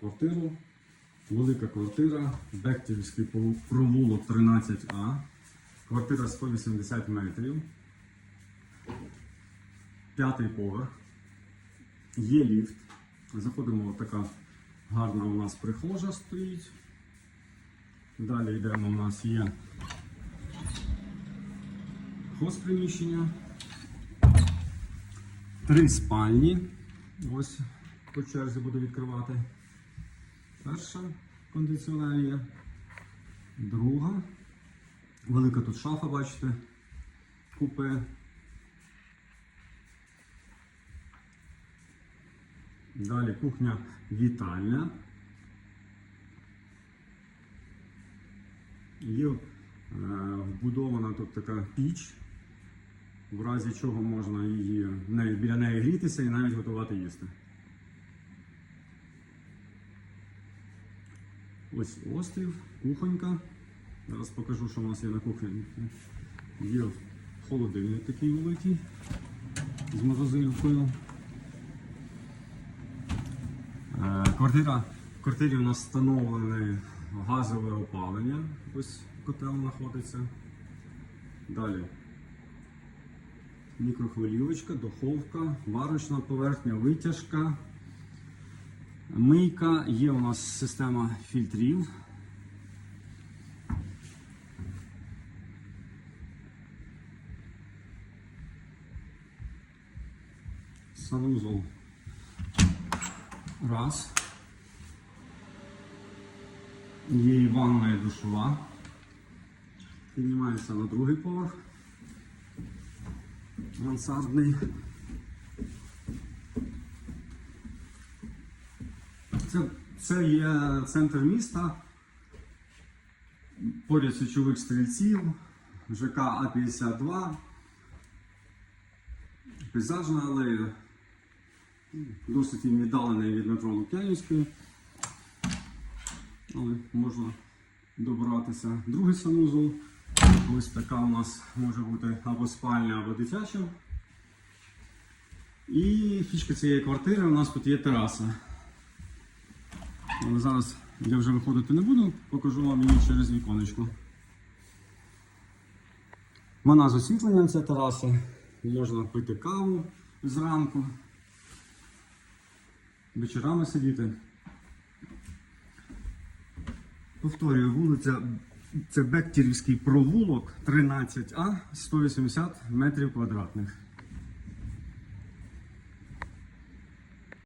квартиру. Велика квартира, Бектівський провулок 13А. Квартира 180 метрів. П'ятий поверх. Є ліфт. Заходимо, така гарна у нас прихожа стоїть. Далі йдемо, у нас є хозприміщення. Три спальні. Ось по черзі буду відкривати. Перша кондиціонерія. Друга. Велика тут шафа, бачите. Купе. Далі кухня вітальня. Є е, вбудована тут така піч, в разі чого можна її, біля неї грітися і навіть готувати їсти. Ось острів, кухонька. Зараз покажу, що у нас є на кухні. Є холодильник такий великий з морозилкою. Е, Квартира, в квартирі у нас встановлене газове опалення. Ось котел знаходиться. Далі. Мікрохвилівочка, духовка, варочна поверхня, витяжка. Мийка, є у нас система фільтрів. Санузол. Раз. Є і ванна і душова. Піднімаємося на другий поверх. Мансардний. Це, це є центр міста. Поряд січових стрільців, ЖК А-52, пейзажна алея, досить віддалений від метро Лук'янівської, але можна добратися. Другий санузол. Ось така у нас може бути або спальня, або дитяча. І фішка цієї квартири у нас тут є тераса. Але зараз я вже виходити не буду, покажу вам її через віконечко. Вона з освітленням ця тераса. Можна пити каву зранку, вечорами сидіти. Повторюю, вулиця це Бектірівський провулок 13А 180 метрів квадратних.